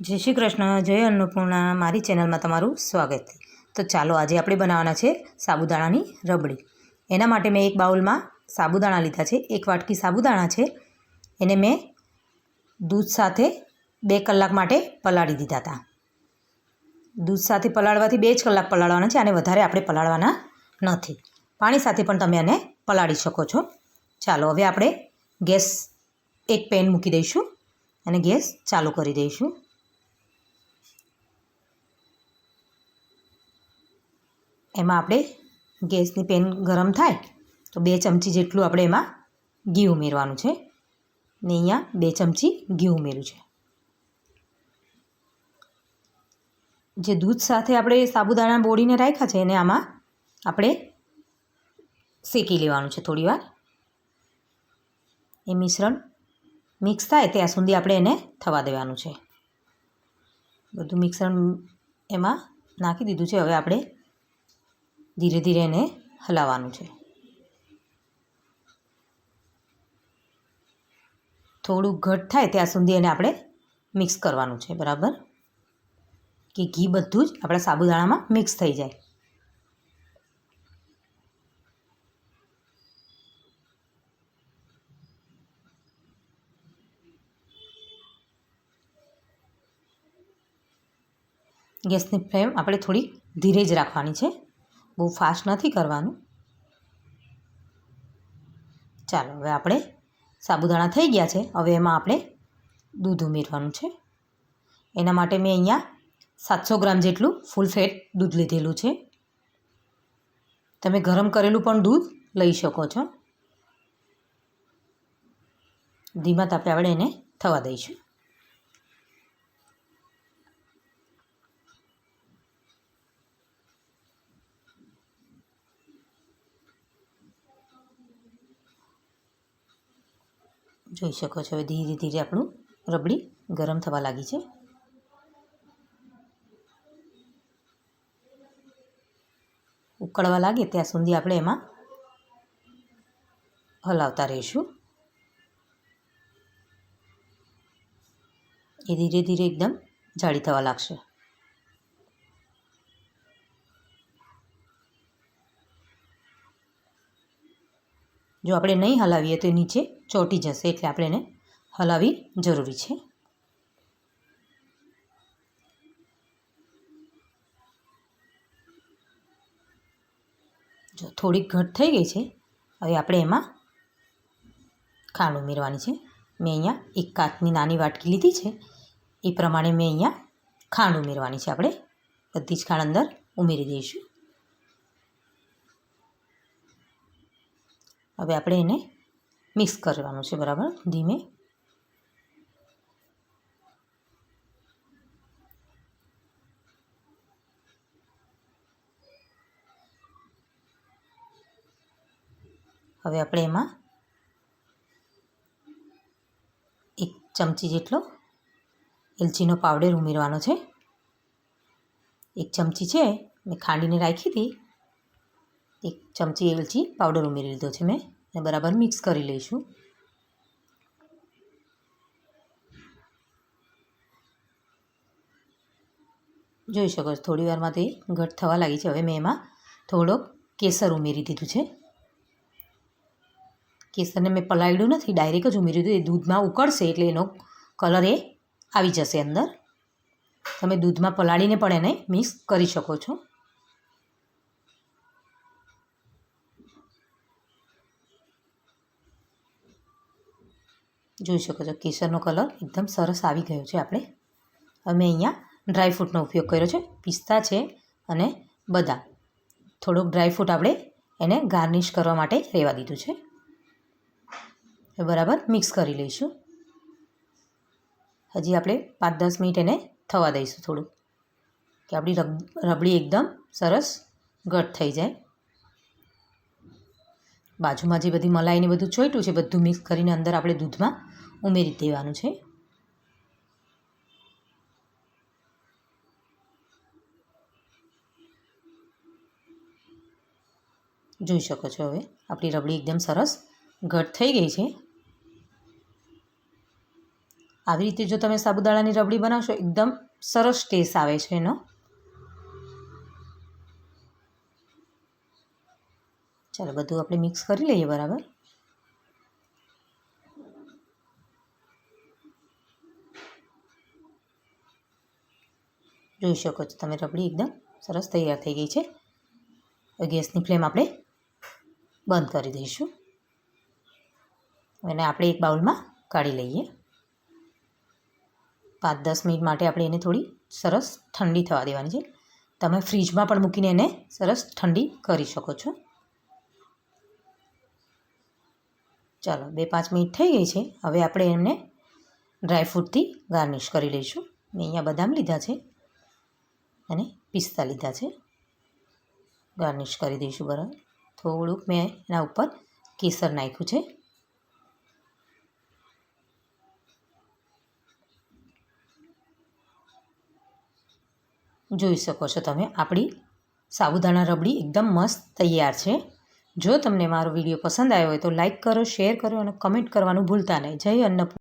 જય શ્રી કૃષ્ણ, જય અન્નપૂર્ણા, મારી ચેનલમાં તમારું સ્વાગત. તો ચાલો આજે આપણે બનાવવાના છે સાબુદાણાની રબડી. એના માટે મેં એક બાઉલમાં સાબુદાણા લીધા છે, એક વાટકી સાબુદાણા છે. એને મેં દૂધ સાથે બે કલાક માટે પલાળી દીધા હતા. દૂધ સાથે પલાળવાથી બે જ કલાક પલાળવાના છે અને વધારે આપણે પલાળવાના નથી. પાણી સાથે પણ તમે આને પલાળી શકો છો. ચાલો, હવે આપણે ગેસ એક પેન મૂકી દઈશું અને ગેસ ચાલુ કરી દઈશું. એમાં આપણે ગેસની પેન ગરમ થાય તો બે ચમચી જેટલું આપણે એમાં ઘી ઉમેરવાનું છે. ને અહીંયા બે ચમચી ઘી ઉમેર્યું છે. જે દૂધ સાથે આપણે સાબુદાણા બોળીને રાખ્યા છે એને આમાં આપણે શેકી લેવાનું છે થોડીવાર. એ મિશ્રણ મિક્સ થાય ત્યાં સુધી આપણે એને થવા દેવાનું છે. બધું મિશ્રણ એમાં નાખી દીધું છે. હવે આપણે ધીરે ધીરે એને હલાવવાનું છે. થોડું ઘટ થાય ત્યાં સુધી એને આપણે મિક્સ કરવાનું છે, બરાબર? કે ઘી બધું જ આપણા સાબુદાણામાં મિક્સ થઈ જાય. ગેસની ફ્લેમ આપણે થોડી ધીરે જ રાખવાની છે. બહુ ફાસ્ટ નથી કરવાનું. ચાલો, હવે આપણે સાબુદાણા થઈ ગયા છે. હવે એમાં આપણે દૂધ ઉમેરવાનું છે. એના માટે મેં અહીંયા સાતસો ગ્રામ જેટલું ફૂલ ફેટ દૂધ લીધેલું છે. તમે ગરમ કરેલું પણ દૂધ લઈ શકો છો. ધીમા તાપે આપણે એને થવા દઈશું. જોઈ શકો છો. હવે ધીરે ધીરે આપણું રબડી ગરમ થવા લાગી છે. ઉકળવા લાગે ત્યાં સુધી આપણે એમાં હલાવતા રહીશું. એ ધીરે ધીરે એકદમ જાડી થવા લાગશે. જો આપણે નહીં હલાવીએ તો નીચે ચોંટી જશે એટલે આપણે એને હલાવવી જરૂરી છે. જો થોડીક ઘટ થઈ ગઈ છે, હવે આપણે એમાં ખાંડ ઉમેરવાની છે. મેં અહીંયા એક કાચની નાની વાટકી લીધી છે. એ પ્રમાણે મેં અહીંયા ખાંડ ઉમેરવાની છે. આપણે બધી જ ખાંડ અંદર ઉમેરી દઈશું. હવે આપણે એને મિક્સ કરવાનું છે, બરાબર? ધીમે. હવે આપણે એમાં એક ચમચી જેટલો એલચીનો પાવડર ઉમેરવાનો છે. એક ચમચી છે, મેં ખાંડીને રાખી હતી. એક ચમચી એલચી પાવડર ઉમેરી લીધો છે મેં. અને બરાબર મિક્સ કરી લઈશું. જોઈ શકો છો, થોડી વારમાં તે ઘટ થવા લાગી છે. હવે મેં એમાં થોડોક કેસર ઉમેરી દીધું છે. કેસરને મેં પલાળ્યું નથી, ડાયરેક્ટ જ ઉમેર્યું દીધું એ દૂધમાં ઉકળશે એટલે એનો કલર એ આવી જશે અંદર. તમે દૂધમાં પલાળીને પણ એને મિક્સ કરી શકો છો. જોઈ શકો છો, કેસરનો કલર એકદમ સરસ આવી ગયો છે આપણે. અમે અહીંયા ડ્રાયફ્રૂટનો ઉપયોગ કર્યો છે, પિસ્તા છે અને બદામ. થોડોક ડ્રાયફ્રૂટ આપણે એને ગાર્નિશ કરવા માટે રહેવા દીધું છે. બરાબર મિક્સ કરી લઈશું. હજી આપણે પાંચ દસ મિનિટ એને થવા દઈશું થોડુંક, કે આપણી રબડી એકદમ સરસ ઘટ થઈ જાય. બાજુમાં જે બધી મલાઈને બધું ચોઈટું છે, બધું મિક્સ કરીને અંદર આપણે દૂધમાં ઉમેરી દેવાનું છે. જોઈ શકો છો હવે, આપણી રબડી એકદમ સરસ ઘટ થઈ ગઈ છે. આવી રીતે જો તમે સાબુદાણાની રબડી બનાવશો, એકદમ સરસ ટેસ્ટ આવે છે એનો. ચાલો, બધું આપણે મિક્સ કરી લઈએ બરાબર? જોઈ શકો છો તમે રબડી એકદમ સરસ તૈયાર થઈ ગઈ છે. ગેસની ફ્લેમ આપણે બંધ કરી દઈશું. એને આપણે એક બાઉલમાં કાઢી લઈએ. પાંચ દસ મિનિટ માટે આપણે એને થોડી સરસ ઠંડી થવા દેવાની છે. તમે ફ્રીજમાં પણ મૂકીને એને સરસ ઠંડી કરી શકો છો. ચાલો, બે પાંચ મિનિટ થઈ ગઈ છે. હવે આપણે એમને ડ્રાયફ્રૂટથી ગાર્નિશ કરી લઈશું. મેં અહીંયા બદામ લીધા છે અને પિસ્તા લીધા છે. ગાર્નિશ કરી દઈશું બરાબર. થોડુંક મેં એના ઉપર કેસર નાખ્યું છે. જોઈ શકો છો તમે, આપણી સાબુદાણા રબડી એકદમ મસ્ત તૈયાર છે. જો તમને મારો વીડિયો પસંદ આવ્યો હોય તો લાઇક કરો શેર કરો અને કમેન્ટ કરવાનું ભૂલતા નહીં. જય અન્નપૂર્ણા.